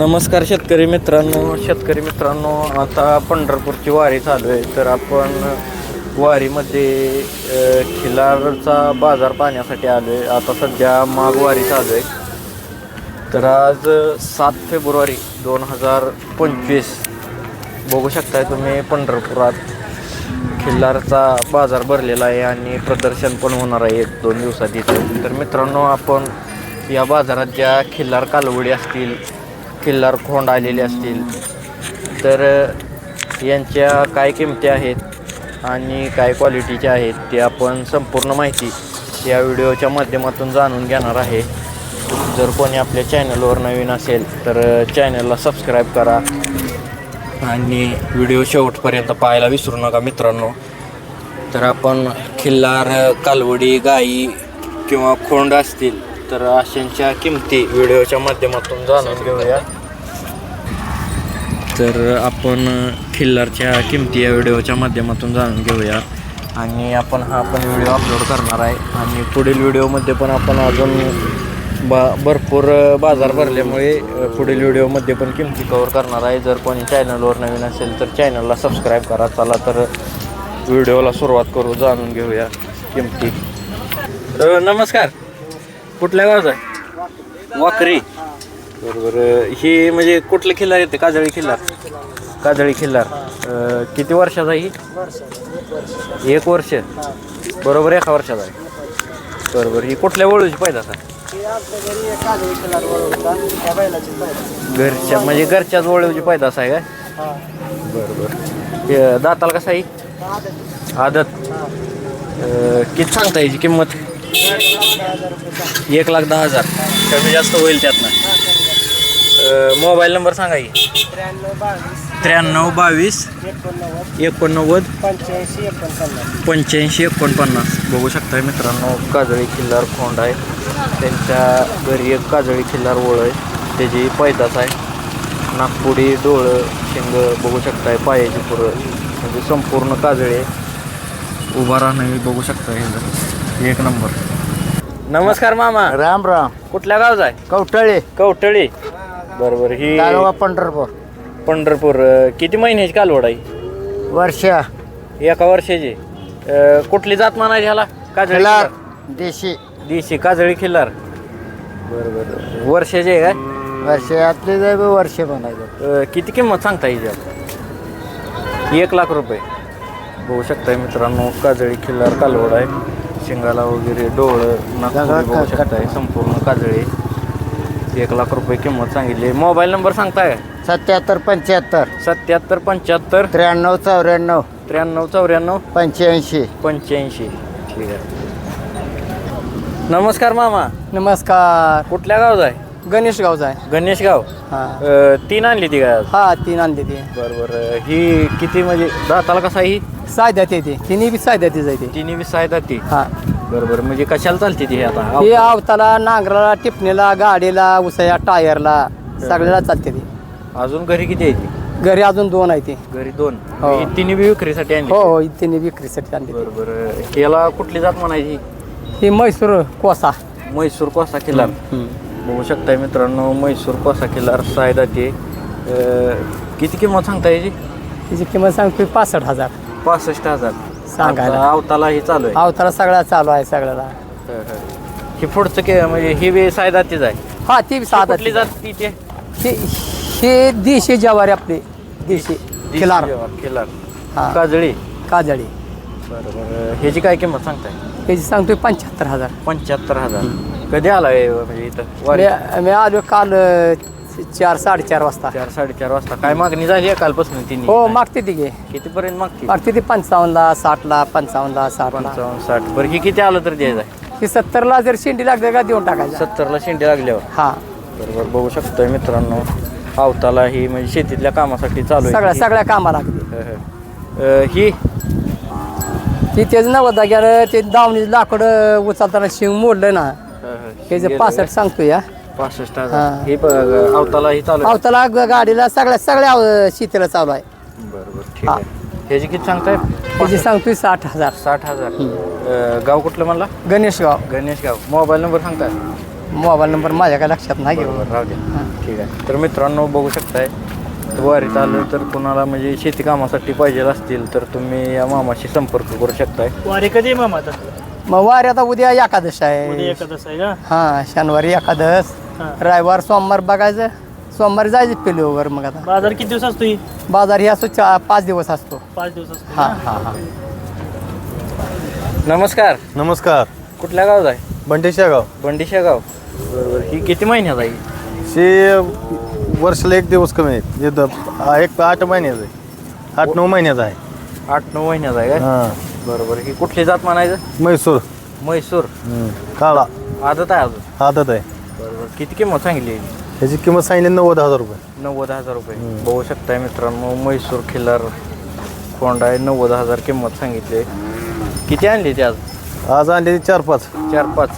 नमस्कार शेतकरी मित्रांनो. शेतकरी मित्रांनो आता पंढरपूरची वारी चालू आहे. तर आपण वारीमध्ये खिलारचा बाजार पाहण्यासाठी आलो आहे आता सध्या माघ वारी चालू आहे. तर आज सात फेब्रुवारी दोन हजार पंचवीस. बघू शकताय तुम्ही पंढरपुरात खिल्लारचा बाजार भरलेला आहे आणि प्रदर्शन पण होणार आहे एक दोन दिवसात इथे. तर मित्रांनो आपण या बाजारात ज्या खिल्लार कालवडी असतील खिल्लार खोंड आलेले असतील. तर यांच्या काय किमती आहेत आणि काय क्वालिटीच्या आहेत ते आपण संपूर्ण माहिती या व्हिडिओच्या माध्यमातून जाणून घेणार आहे. जर कोणी आपल्या चॅनलवर नवीन असेल तर चॅनलला सबस्क्राईब करा आणि व्हिडिओ शेवटपर्यंत पाहायला विसरू नका मित्रांनो. तर आपण खिल्लार कालवडी गाई किंवा खोंड असतील तर अशांच्या किमती व्हिडिओच्या माध्यमातून जाणून घेऊया. तर आपण खिल्लारच्या किमती या व्हिडिओच्या माध्यमातून जाणून घेऊया. आणि आपण हा पण व्हिडिओ अपलोड करणार आहे. आणि पुढील व्हिडिओमध्ये पण आपण अजून बा भरपूर बाजार भरल्यामुळे पुढील व्हिडिओमध्ये पण किमती कवर करणार आहे. जर कोणी चॅनलवर नवीन असेल तर चॅनलला सबस्क्राईब करा. चला तर व्हिडिओला सुरुवात करू. जाणून घेऊया किमती. नमस्कार. कुठल्या गावात आहे वाकरी. बरोबर. ही म्हणजे कुठलं खिल्लार येते काजळी खिल्लार. काजळी खिल्लार. अ, किती वर्षाचा ही? एक वर्ष. बरोबर एका वर्षाचा आहे. बरोबर. ही कुठल्या वळूची पैदास आहे घरच्या म्हणजे घरच्याच वळूची पैदास आहे काय? बरोबर. हे दाताला कसा आहे? आदत. अ, किती सांगता याची किंमत? एक लाख दहा हजार. कमी जास्त होईल त्यातनं. मोबाईल नंबर सांगा की. त्र्याण्णव बावीस एकोणनव्वद पंच्याऐंशी एकोणपन्नास. बघू शकताय मित्रांनो काजळी खिल्लार खोंड आहे. त्यांच्या घरी एक काजळी खिल्लार ओळ आहे. त्याची पैदास आहे. नागपुडी डोळं शिंग बघू शकताय पायाची पुरं. म्हणजे संपूर्ण काजळी आहे. उभा राहणं बघू शकताय हे एक नंबर. नमस्कार मामा. राम राम. कुठल्या गावचा आहे? कवटाळे कवटळी बरोबर ही तालुका पंढरपूर. पंढरपूर अं, किती महिन्याची कालवड आहे? वर्षा. एका वर्षाची. अं, कुठली जात म्हणायची ह्याला? काजळी खिलार? देशी. देशी काजळी खिल्लार बरोबर वर्षाची आहे काय? वर्षातले जाय वर्ष म्हणायचं. अं, किती किंमत सांगता येईल एक लाख रुपये. बघू शकताय मित्रांनो काजळी खिल्लार कालवड आहे. शिंगाला वगैरे डोळं नागपुडी बघू शकताय संपूर्ण काजळी. एक लाख रुपये किंमत सांगितली. मोबाईल नंबर सांगताय? सत्याहत्तर पंच्याहत्तर. सत्याहत्तर पंच्याहत्तर. त्र्याण्णव चौऱ्याण्णव. त्र्याण्णव चौऱ्याण्णव. पंच्याऐंशी. पंच्याऐंशी. ठीक आहे. नमस्कार मामा. नमस्कार. कुठल्या गावचा आहे? गणेश गावचा आहे. गणेश गाव हा. अ, तीन आणली ती काय हा तीन आणली ती. बरोबर. ही किती म्हणजे दाताला कसा ही? साध्यात येते तिन्ही बी साध्यात जायते तिन्ही वीस आहे दाती? हा. बरोबर. म्हणजे कशाला चालते ती आता? हे आवताला नांगराला टिपणीला गाडीला उसाया टायरला सगळ्याला चालते ती. अजून घरी किती आहे ती? घरी अजून दोन आहे ती. घरी दोन. हो. ही तिन्ही बी विक्रीसाठी आणली हो हो तिन्ही विक्रीसाठी आणली ती. बरोबर. याला कुठली जात म्हणायची? ही म्हैसूर कोसा. म्हैसूर कोसा किल्लार बघू शकताय मित्रांनो म्हैसूर कोसा किल्लार साय दाती. अ, किती किंमत सांगता याची? तिची किंमत सांगतो पासष्ट हजार. पासष्ट हजार. सांगायला. आता अवताला ही चालू आहे. आवताला सगळा चालू आहे सगळ्याला. ही पुढचं के म्हणजे ही बी सायदातीच आहे. हा ती साधा कुठली जात ती ते? हे देशी जवारी आपली. देशी. खिलार. खिलार. हा. काजळी. काजळी. बरोबर ह्याची काय किंमत सांगताय? ह्याची सांगतोय पंच्याहत्तर हजार. पंच्याहत्तर हजार. कधी आलाय म्हणजे इथं? वारी? मी मी आलो काल अ, चार साडेचार वाजता. चार साडेचार वाजता. काय मागणी झाली आहे कालपासून तिने हो मागते ती घे कितीपर्यंत मागते? मागते ती पंचावन्नला साठला पंचावन्नला साठला. पंचावन्न साठ. बरं ही किती आलं तर द्यायचं आहे? ती सत्तरला जर शेंडी लागली का देऊन टाकायचं? सत्तरला शेंडे लागल्यावर? हा. बरोबर बघू शकतोय मित्रांनो. अवताला ही म्हणजे शेतीतल्या कामासाठी चालू आहे सगळ्या ही. सगळ्या कामाला लागते हं, हं. अं, ही? ती तेच नव्वदा गेलं ते दावणी लाकडं उचलताना शिंग मोडलं ना हे जे पासष्ट सांगतो या पासष्ट हा. हजार ही बघ, अवताला ही चालू आहे. अवताला ग- गाडीला सगळ्या सगळ्या अ, शेतीला चालू आहे. बरोबर ठीक हा. आहे ह्याची किती सांगताय? त्याची सांगतोय साठ हजार. साठ हजार. अं, गाव कुठलं म्हणला? गणेश गाव गणेश गाव मोबाईल नंबर सांगताय? मोबाईल नंबर माझ्या काय लक्षात नाही घेऊ. बरोबर राहू द्या ठीक आहे. तर मित्रांनो बघू शकताय वारीत आलं तर कुणाला म्हणजे शेती कामासाठी पाहिजे असतील तर तुम्ही या मामाशी संपर्क करू शकताय. वारे कधी मामा आता? मग वारी आता उद्या एकादश उद्या आहे एकादश आहे का? हा शनिवारी एकादश हा. रविवार सोमवार बघायचं. सोमवारी जायचं पिल्ली वगैरे मग आता. बाजार किती दिवस असतो ही बाजार ही असतो चा पाच दिवस असतो. पाच दिवस असतो हा का? हा हा. नमस्कार. नमस्कार. कुठल्या गावात आहे? बंटेशा गाव. बंडिशा गाव. बरोबर. ही किती महिन्यात आहे? शे वर्षाला एक दिवस कमी आहेत हे द- आ- एक आठ महिन्याचं आहे. आठ नऊ महिन्याचं आहे. आठ नऊ महिन्यात आहे काय हां. बरोबर. ही कुठली जात म्हणायचं? म्हैसूर. म्हैसूर. हम्म. काळा. आदत आहे अजून? आदत आहे. बरोबर. किती किंमत सांगली याची? ह्याची किंमत सांगितली नव्वद हजार रुपये. नव्वद हजार रुपये. बघू शकताय मित्रांनो म्हैसूर खिल्लार कोंडा आहे. नव्वद हजार किंमत सांगितली किती आणली ती आज? आज आणले चार पाच. चार पाच.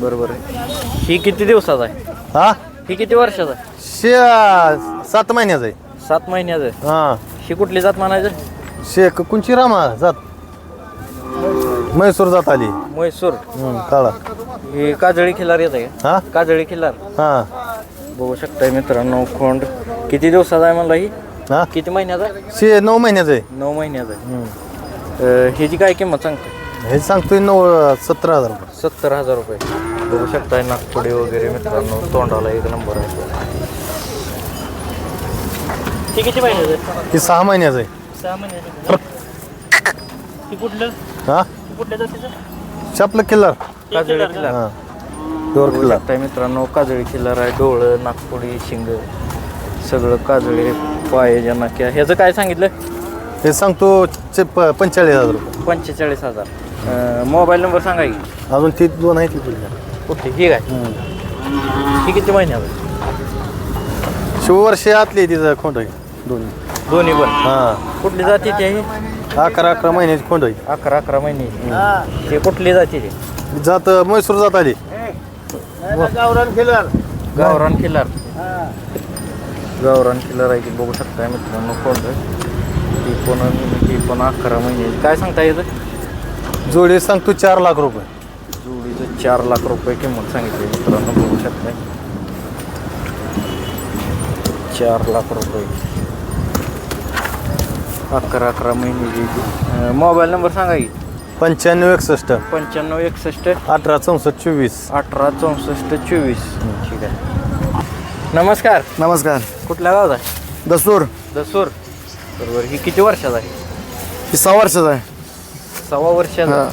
बरोबर आहे. ही किती दिवसाचा आहे? हा? ही किती वर्षाचा आहे? शे सात महिन्याचं आहे. सात महिन्याचं आहे. हां. ही कुठली जात म्हणायचं? शे कुंची रामा जात. म्हैसूर जात आली. म्हैसूर. काळा. ही काजळी खिल्लार येत आहे. हा? काजळी खिल्लार हां. बघू शकताय मित्रांनो खोंड किती दिवसाचा आहे म्हणला ही? हा? किती महिन्याचा आहे? शे नऊ महिन्याचं आहे. नऊ महिन्याचा आहे. अं, ह्याची काय किंमत सांगते हे सांगतोय नऊ सतरा हजार रुपये. सत्तर हजार रुपये. बघू शकताय नागपुडी वगैरे मित्रांनो तोंडाला एक नंबर आहे. किती महिन्याचं आहे? ही सहा महिन्याचं आहे. सहा महिन्याचं आहे. कुठलं? ही? कुठल्या जातीचं? शापलं किल्लार. काजळी खिल्लार हां. दोर किल्लार. मित्रांनो काजळी खिल्लार आहे डोळं नागपुडी शिंग सगळं काजळी पाय ज्या नाक्या ह्याचं काय सांगितलं हे सांगतो चे- प- पंचेचाळीस हजार रुपये. पंचेचाळीस हजार. मोबाईल नंबर सांगा की. अजून ती दोन आहेत ती तुझ्या कुठली ही काय? ही किती महिन्यात शिववर्ष आतली तिचं खोंड आहे दोन्ही. दोन्ही पण. हां. कुठली जाती ती आहे अकरा अकरा महिन्याची खोंड आहे. अकरा अकरा महिने. ते कुठली जाती ती? जात म्हैसूर जात आली. गावरान किल्लार गावरान किल्लार आहे की बघू शकताय मित्रांनो कोण ती पण ती पण अकरा महिने. काय सांगता येतं जोडी सांगतो चार लाख रुपये. जोडीचं चार लाख रुपये किंमत सांगितली मित्रांनो बघू शकताय. चार लाख रुपये. अकरा अकरा महिने मोबाईल नंबर सांगा की. पंच्याण्णव एकसष्ट. पंच्याण्णव एकसष्ट. अठरा चौसष्ट चोवीस. अठरा चौसष्ट चोवीस. ठीक आहे. नमस्कार. नमस्कार. कुठल्या गावात आहे दसूर. दसूर. बरोबर. ही किती वर्षाचा आहे? ही सहा वर्षाचा आहे. सव्वा वर्षाचा.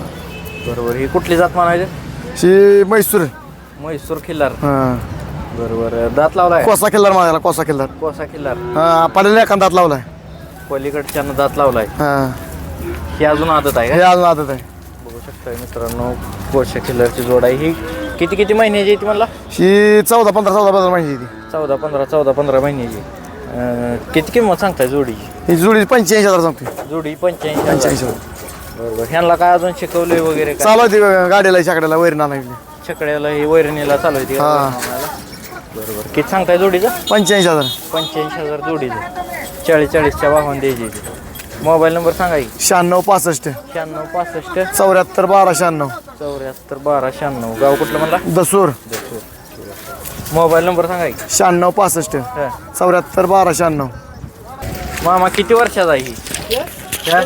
बरोबर. ही कुठली जात म्हणायचं? ही म्हैसूर. म्हैसूर खिल्लार. हां. बरोबर. दात लावलाय? कोसा किल्लार माझ्याला कोसा किल्लार कोसा खिल्लार. हां पालेला एखादा दात लावलाय. पलीकडच्यानं दात लावलाय. हां. ही अजून आदत आहे हे का अजून आदत आहे. बघू शकताय मित्रांनो कोशा खिल्लारची जोड आहे ही. किती किती महिन्याची आहे ती म्हणला? ही चौदा पंधरा चौदा पंधरा महिन्याची ती. चौदा पंधरा चौदा पंधरा महिन्याची. अं, किती किंमत सांगताय जोडीची ही जुडी पंच्याऐंशी हजार सांगते जोडी पंच्याऐंशी पंच्याऐंशी हजार. हजार बरोबर. ह्यांना काय अजून शिकवलंय वगैरे काय? चालू आहे ती गाडीला शाकड्याला वैर नाना छकड्याला ही वैरणीला चालू आहे ती. हा. बरोबर. किती सांगताय जोडीचं? पंच्याऐंशी हजार. पंच्याऐंशी हजार जोडीचं. चाळीस चाळीसच्या वाहून द्यायची मोबाईल नंबर सांगा की. शहाण्णव पासष्ट. शहाण्णव पासष्ट. चौऱ्याहत्तर बारा शहाण्णव. चौऱ्याहत्तर बारा शहाण्णव. गाव कुठलं म्हणला? दसूर. मोबाईल नंबर सांगा की. शहाण्णव पासष्ट. हा. चौऱ्याहत्तर बारा शहाण्णव. मामा किती वर्षाचा आहे ही? हा?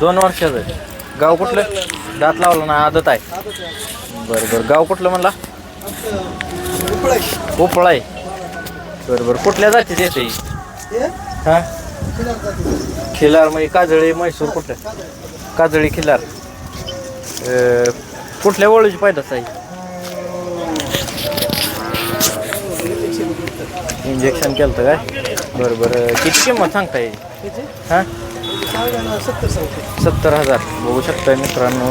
दोन वर्षाचं आहे. गाव कुठलं? दात लावला ना आदत आहे. बरं बरं. गाव कुठलं म्हणला? उपळा आहे बरं बरं. कुठल्या जातीत येते ही हा? खिलार म्हणजे काजळी म्हैसूर कुठलं काजळी. खिलार. अं, कुठल्या वळूची पायदास आहे? इंजेक्शन केलं होतं काय? बरं बरं. किती किंमत सांगता येईल हां? सत्तर हजार. बघू शकताय मित्रांनो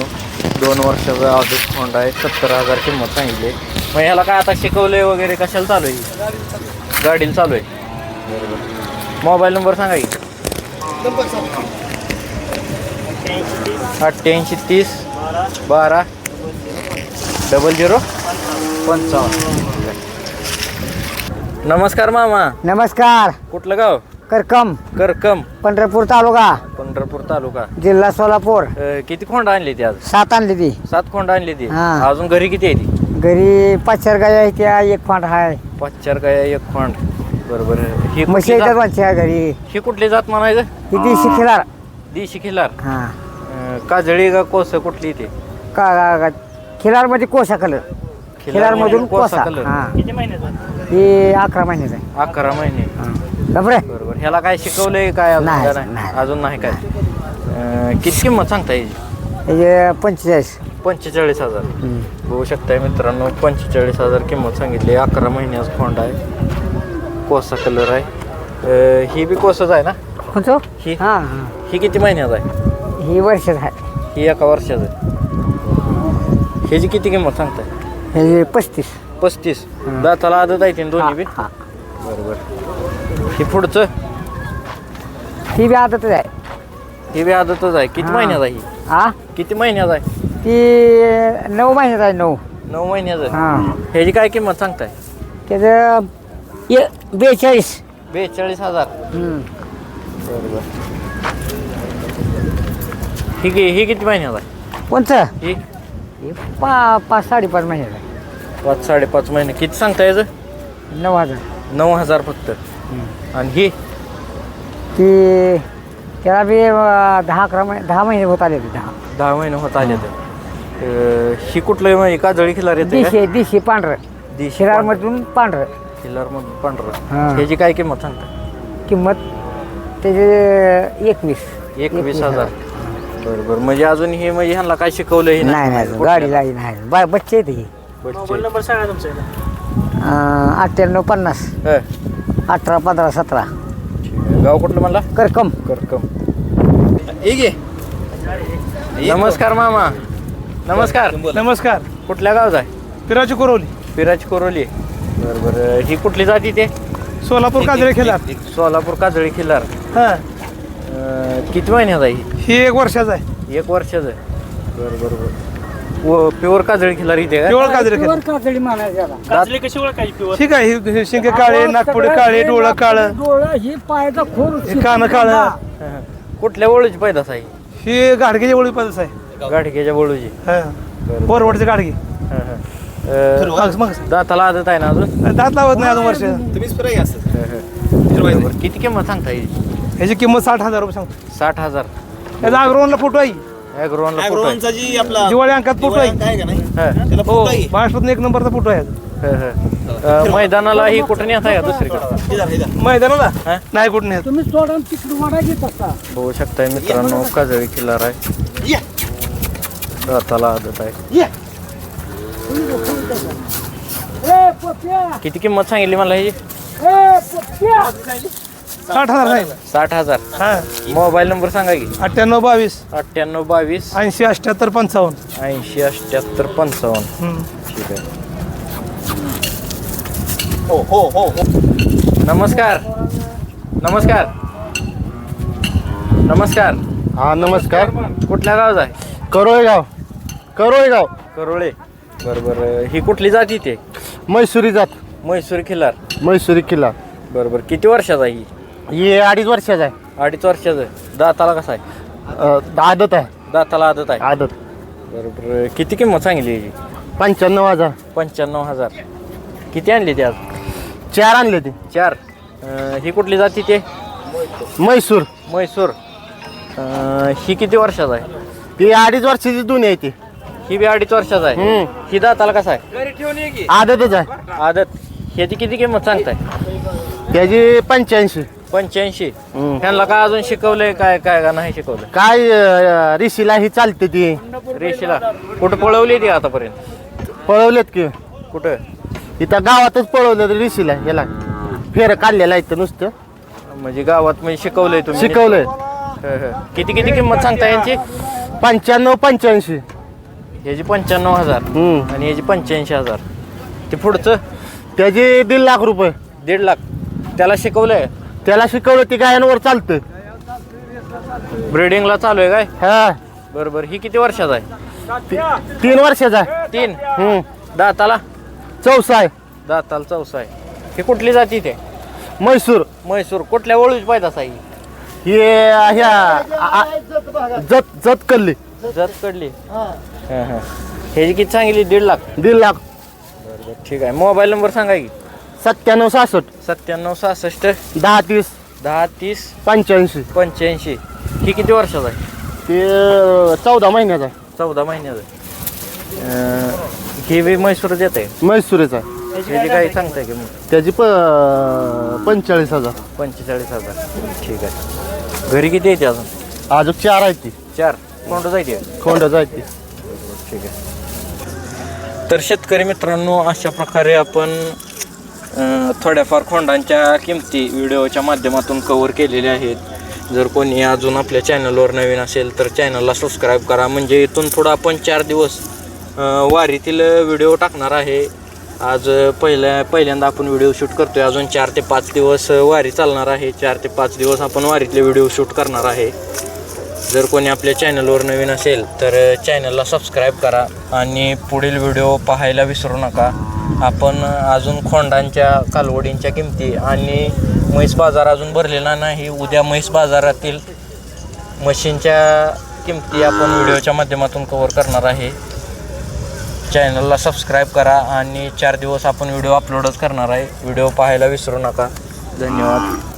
दोन वर्षाचा आधीच फोंड आहे. सत्तर हजार किंमत सांगितली. मग ह्याला काय आता शिकवलंय वगैरे कशाला चालू आहे? गाडीला चालू आहे. बरोबर मोबाईल नंबर सांगा की. अठ्ठ्याऐंशी तीस बारा डबल झिरो पंचावन्न. नमस्कार मामा. नमस्कार. कुठलं गाव? करकम. करकम. पंढरपूर तालुका. पंढरपूर तालुका. जिल्हा सोलापूर. अं, किती खोंड आणली ती आज? सात आणली ती. सात खोंड आणली ती. हा. अजून घरी किती आहे ती? घरी पाच चार गाय आहेत त्या एक फांड आहे. पाच चार काय एक फांड बरोबर ही म्हशी कुठली येतात जात माझ्या घरी. ही कुठली जात म्हणायचं? ती देशी खिलार. देशी खिलार. हा. अं, काजळी का कोस कुठली ती? का का- का खिलारमध्ये कोसा कलर खिलार मधून कोसा कलर हा. किती महिन्याचा? ही अकरा महिन्याचा आहे. अकरा महिने. हा. बरोबर. ह्याला काय शिकवलंय काय अजून? नाही, का नाही. नाही. अजून नाही काय. अं, किती किंमत सांगता याची हे पंचेचाळीस. पंचेचाळीस हजार. बघू शकताय मित्रांनो पंचेचाळीस हजार किंमत सांगितली. अकरा महिन्याचा फोंड आहे. कोसा कलर आहे. ही बी कोसच आहे ना? कोणतं ही? हा हा. ही किती महिन्याचा आहे? ही वर्षात आहे. ही एका वर्षाचं आहे. ह्याची किती किंमत सांगताय? हे पस्तीस. पस्तीस. दाताला आदत आहे तीन दोन्ही बी? हा. बरोबर. हे पुढचं? ती बी आदतच आहे. हे बी आदतच आहे. किती हा. महिन्याचा ही? हा किती महिन्याचा आहे? ती नऊ महिन्यात आहे नऊ. नऊ महिन्याचं हा. ह्याची काय किंमत सांगताय? त्याचं ये बेचाळीस. बेचाळीस हजार. हम्म. बरोबर. ही कि- ही किती महिन्याचा आहे? कोणतं ही? हे पा पाच साडेपाच आहे. पाच साडेपाच महिने. किती सांगता याचं? नऊ हजार. नऊ हजार फक्त. आणि ही? ती त्याला बी अं, दहा अकरा महिने दहा महिने होत आले होते दहा. दहा महिने होत आले तर अं, ही कुठलं म्हणजे काजळी खिलार येते दिशी दिशी पांढरं. दिशी शिरारमधून पांढरं. खिलार मग हा. पांढरं ह्याची काय किंमत सांगता? किंमत त्याचे एकवीस. एकवीस हजार. बरोबर म्हणजे अजून हे म्हणजे ह्यांना काय शिकवलं हे नाही नाही गाडी लाई नाही. बा बच्चे आहेत ही. मोबाईल नंबर सांगा तुमचा. अं, अठ्ठ्याण्णव पन्नास. हं. अठरा पंधरा सतरा. गाव कुठलं म्हणला? करकम. करकम. नमस्कार मामा. नमस्कार. नमस्कार. कुठल्या गावचा आहे? पिराची कोरवली पिराची कोरोली. बरोबर ही कुठली जाती ते? सोलापूर काजळे खेळात सोलापूर काजळी खिल्लार. हा. अं, किती महिन्यात आहे ही? ही एक वर्षाचा आहे. एक वर्षाचं आहे. बरं बरं बरं. व प्युअर काजळी खिल्लार इथे का? पिवळ काजळे खेळ कातडी म्हणायचं काजळी कशी ओळखायची पिवर ठीक आहे ही- ही शिंगे काळे नागपुडे काळे डोळं काळं. ही पायाचा खोर हे कान काळं. हं, हं. कुठल्या वळूची पैदास आहे? ही गाडगेची ओळी पद्धत आहे. गाडग्याच्या वळूची हा. बोरवडचे गाडगे. हं, हं. मग मग दाताला आदत आहे ना अजून? दात लावत नाही अजून वर्ष. बरोबर. किती किंमत सांगता येईल? ह्याची किंमत साठ हजार रुपये सांगतो. साठ हजार. याचा अग्रवनला फोटो आहे. ॲग्रोनला फोटो आहे. जी आपला जिवाळी अंकात फोटो आहे. हं, हो महाराष्ट्रात एक नंबरचा फोटो आहे. हं, हं. अं, मैदानाला ही कुठं नेत आहे का दुसरीकडे? मैदानाला? हा? नाही कुठं नाही तुम्ही सोडून तिकडून वाडा घेत असता. बघू शकताय मित्रांनो काजळी किल्लार आहे दाताला आदत आहे. किती किंमत सांगितली मला ह्याची? साठ हजार नाही साठ हजार. हा. मोबाईल नंबर सांगा की. अठ्ठ्याण्णव बावीस. अठ्ठ्याण्णव बावीस. ऐंशी अठ्ठ्याहत्तर पंचावन्न. ऐंशी अठ्ठ्याहत्तर पंचावन्न. हम्म. ठीक आहे. हो हो हो. नमस्कार. नमस्कार. नमस्कार. हा नमस्कार. कुठल्या गावचा आहे? करोळेगाव. करोळेगाव. करोळे. बरोबर. ही कुठली जाती ते? मैसुरी जात. म्हैसूर खिल्लार मैसुरी किल्ला बरोबर. किती वर्षाचा आहे ही? ही अडीच वर्षाचा आहे. अडीच वर्षाचं दाताला कसा आहे? अं, आदत आहे. दाताला आदत आहे. आदत. बरोबर. किती किंमत सांगली याची? पंच्याण्णव हजार. पंच्याण्णव हजार. किती आणली ती आज? चार आणले ते. चार. अं, ही कुठली जाती ते? मैसूर. म्हैसूर अं, ही किती वर्षाचा आहे? ती अडीच वर्षाची दुनिया आहे ती. ही बी अडीच वर्षाचा आहे. हम्म. ही दाताला कसा आहे? आदतच आहे. आदत. ह्याची किती किंमत सांगताय? त्याची पंच्याऐंशी. पंच्याऐंशी. हम्म. ह्यांना काय अजून शिकवलंय काय काय का नाही शिकवलं काय अं, रिशीला ही चालते ती. रेशीला कुठं पळवली ती आतापर्यंत? पळवलेत की. कुठं? इथं गावातच पळवलं रिशीला याला. फेर काढलेला आहे इथं नुसतं. म्हणजे गावात म्हणजे शिकवलंय तुम्ही? शिकवलंय. हं, हं. किती किती किंमत सांगता यांची पंच्याण्णव पंच्याऐंशी. ह्याची पंच्याण्णव हजार हम्म. आणि ह्याची पंच्याऐंशी हजार. ते पुढचं? त्याची दीड लाख रुपये. दीड लाख. त्याला शिकवलंय? त्याला शिकवलं ती गायांवर चालतं. ब्रिडिंगला चालू आहे काय? हा. बरोबर ही किती वर्षाचा आहे? ती- तीन वर्षाचा आहे. तीन? हम्म. दाताला? चौसा आहे. दाताला चौसा आहे. ही कुठली जाती ते? म्हैसूर. म्हैसूर. कुठल्या वळूच पायदास आहे ही? हे ह्या आ- आ- जत जत कल्ली जत कडली हं, हं. ह्याची किती सांगितली? दीड लाख. दीड लाख. बरं, ठीक आहे. मोबाईल नंबर सांगा की. सत्त्याण्णव सहासष्ट. सत्त्याण्णव सहासष्ट. दहा तीस. दहा तीस. पंच्याऐंशी. पंच्याऐंशी. ही किती वर्षाचा आहे? ते चौदा महिन्याचा आहे. चौदा महिन्याचा आहे. अं, ही बी म्हैसूरच येत आहे म्हैसूरचा आहे. त्याची काही सांगताय की मग. त्याची प पंचेचाळीस हजार. पंचेचाळीस हजार. ठीक आहे. घरी किती येते अजून? अजून चार आहेत ती. चार. कोणतं जायते खोंडाचं आहेत ती. ठीक आहे. तर शेतकरी मित्रांनो अशा प्रकारे आपण थोड्याफार खोंडांच्या किमती व्हिडिओच्या माध्यमातून कवर केलेल्या आहेत. जर कोणी अजून आपल्या चॅनलवर नवीन असेल तर चॅनलला सबस्क्राईब करा. म्हणजे इथून थोडं आपण चार दिवस वारीतील व्हिडिओ टाकणार आहे. आज पहिल्या पहिल्यांदा आपण व्हिडिओ शूट करतो आहे अजून चार ते पाच दिवस वारी चालणार आहे. चार ते पाच दिवस आपण वारीतले व्हिडिओ शूट करणार आहे. जर कोणी आपल्या चॅनलवर नवीन असेल तर चॅनलला सबस्क्राईब करा आणि पुढील व्हिडिओ पाहायला विसरू नका. आपण अजून खोंडांच्या कालवडींच्या किमती आणि म्हैस बाजार अजून भरलेला नाही. उद्या म्हैस बाजारातील मशीनच्या किमती आपण व्हिडिओच्या माध्यमातून कवर करणार आहे. चॅनलला सबस्क्राईब करा आणि चार दिवस आपण व्हिडिओ अपलोडच करणार आहे. व्हिडिओ पाहायला विसरू नका. धन्यवाद.